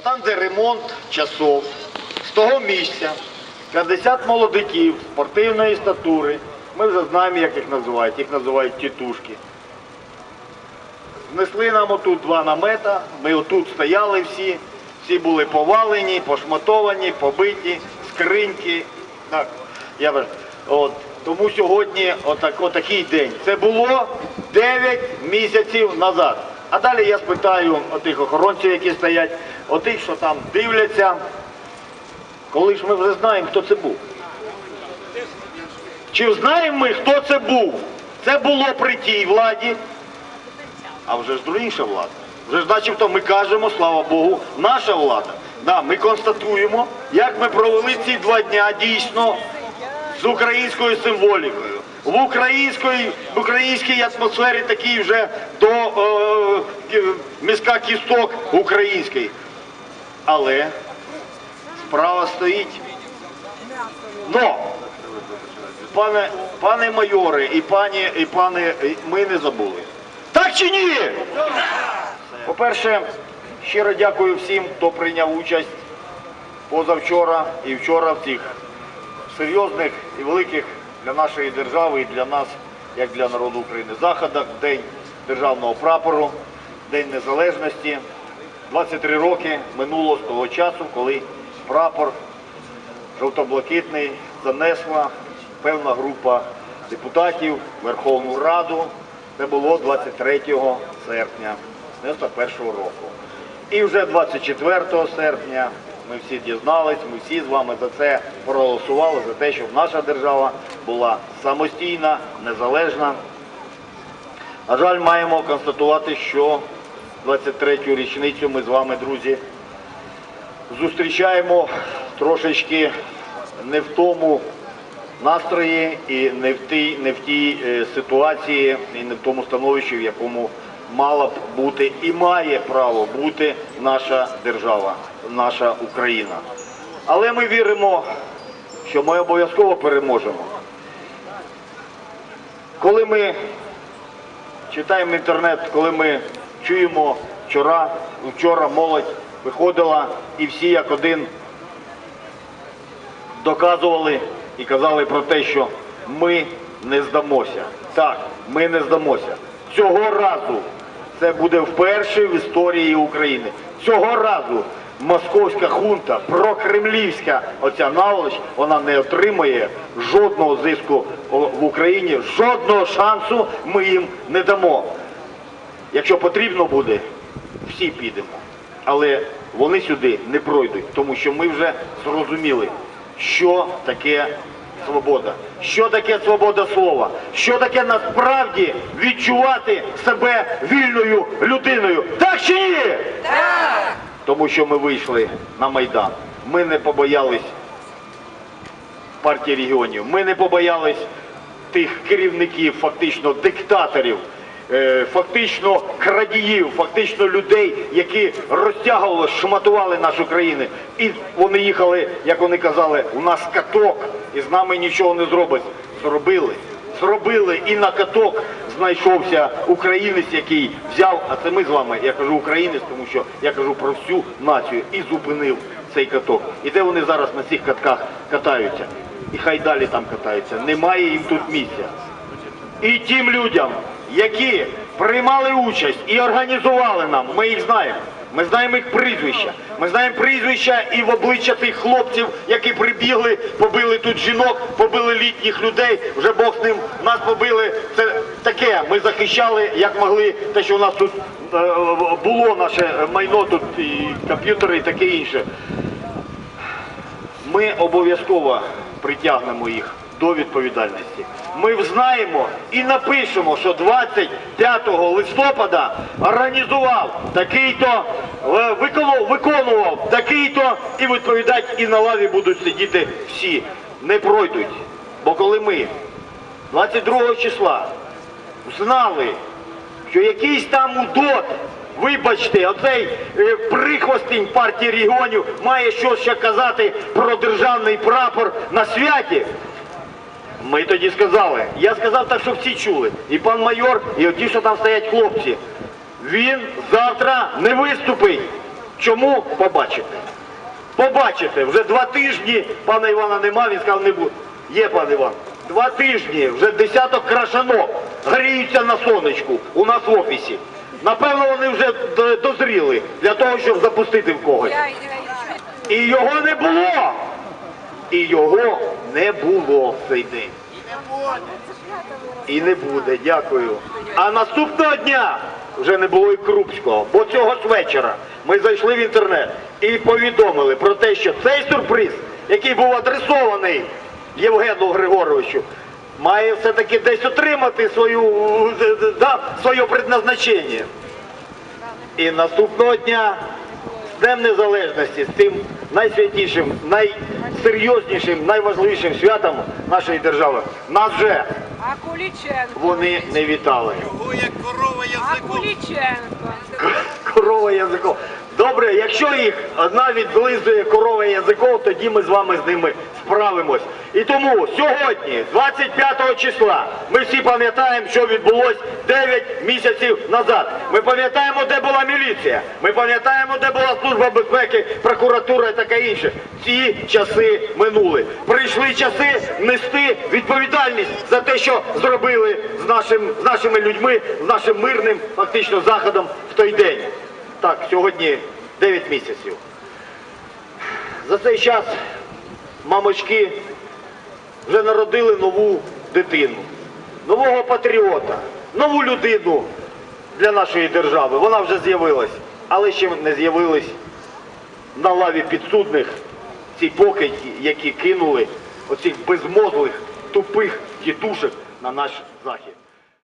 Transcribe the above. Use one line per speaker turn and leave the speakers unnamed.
Отам, де ремонт часов, з того місця 50 молодиків спортивної статури. Ми вже знаємо, як їх називають. Їх називають тітушки. Знесли нам отут два намета, ми отут стояли всі, всі були повалені, пошматовані, побиті, скриньки. Так, я б- от. Тому сьогодні отак, отакий день. Це було 9 місяців назад. А далі я спитаю отих охоронців, які стоять, отих, що там дивляться, коли ж ми вже знаємо, хто це був. Чи знаємо ми, хто це був? Це було при тій владі, а вже ж інша влада. Вже ж начебто ми кажемо, слава Богу, наша влада. Да, ми констатуємо, як ми провели ці два дня дійсно з українською символікою. В українській, в українській атмосфері такій вже до е, міська кісток український. Але справа стоїть. Но, пане, пане майоре і пані, і пане, ми не забули. Так чи ні? По-перше, щиро дякую всім, хто прийняв участь позавчора і вчора в цих серйозних і великих для нашої держави і для нас, як для народу України, заходах, День державного прапору, День Незалежності. 23 роки минуло з того часу, коли прапор жовто-блакитний занесла певна група депутатів Верховну Раду. Це було 23 серпня 91 року. І вже 24 серпня ми всі дізнались, ми всі з вами за це проголосували, за те, щоб наша держава була самостійна, незалежна. На жаль, маємо констатувати, що 23-ю річницю ми з вами, друзі, зустрічаємо трошечки не в тому настрої і не в тій, не в тій е, ситуації, і не в тому становищі, в якому мала б бути і має право бути наша держава, наша Україна. Але ми віримо, що ми обов'язково переможемо. Коли ми читаємо інтернет, коли ми чуємо вчора, вчора молодь виходила і всі як один доказували і казали про те, що ми не здамося. Так, ми не здамося. Цього разу це буде вперше в історії України. Цього разу московська хунта, прокремлівська оця наволоч, вона не отримає жодного зиску в Україні, жодного шансу ми їм не дамо. Якщо потрібно буде, всі підемо. Але вони сюди не пройдуть, тому що ми вже зрозуміли, що таке свобода, що таке свобода слова, що таке насправді відчувати себе вільною людиною. Так чи ні? Так! Тому що ми вийшли на Майдан. Ми не побоялись партії регіонів. Ми не побоялись тих керівників, фактично диктаторів, фактично крадіїв, фактично людей, які розтягували, шматували нашу країну. І вони їхали, як вони казали, у нас каток, і з нами нічого не зробить. Зробили. Зробили і на каток знайшовся українець, який взяв, а це ми з вами, я кажу українець, тому що я кажу про всю націю і зупинив цей каток. І де вони зараз на цих катках катаються? І хай далі там катаються. Немає їм тут місця. І тим людям, які приймали участь і організували нам, ми їх знаємо. Ми знаємо їх прізвища. Ми знаємо прізвища і в обличчя тих хлопців, які прибігли, побили тут жінок, побили літніх людей. Вже Бог з ним нас побили. Це таке. Ми захищали, як могли, те, що у нас тут е, було наше майно, тут і комп'ютери, і таке інше. Ми обов'язково притягнемо їх до відповідальності. Ми знаємо і напишемо, що 25 листопада організував такий-то, е, виконував, такий-то, і відповідати і на лаві будуть сидіти всі. Не пройдуть. Бо коли ми 22 числа знали, що якийсь там удот, вибачте, оцей е, прихвостень партії регіонів має щось ще казати про державний прапор на святі. Ми тоді сказали. Я сказав так, щоб всі чули. І пан майор, і ті, що там стоять хлопці. Він завтра не виступить. Чому? Побачите. Побачите, вже два тижні пана Івана нема, він сказав, не буде. Є пан Іван. Два тижні, вже десяток крашанок гріються на сонечку у нас в офісі. Напевно, вони вже дозріли для того, щоб запустити в когось. І його не було. І його не було в цей день. І не буде, дякую. А наступного дня вже не було і Крупського, бо цього ж вечора ми зайшли в інтернет і повідомили про те, що цей сюрприз, який був адресований Євгену Григоровичу, має все-таки десь отримати свою, да, своє предназначення. І наступного дня з Днем Незалежності, з тим найсвятішим, найсерйознішим, найважливішим святом нашої держави, нас вже
А Куліченко?
вони не вітали.
Його як корова
А
язиком.
Куліченко?
Корова язиком. Добре, якщо їх навіть злизує корова язиком, тоді ми з вами з ними справимось. І тому сьогодні, 25 числа, ми всі пам'ятаємо, що відбулось 9 місяців назад. Ми пам'ятаємо, де була міліція. Ми пам'ятаємо, де була служба безпеки, прокуратура і таке інше. Ці часи минули. Прийшли часи нести відповідальність за те, що зробили з, нашим, з нашими людьми, з нашим мирним фактично заходом в той день. Так, сьогодні 9 місяців. За цей час мамочки вже народили нову дитину, нового патріота, нову людину для нашої держави. Вона вже з'явилась, але ще не з'явились на лаві підсудних ці покидьки, які кинули оцих безмозлих, тупих тітушек на наш захід.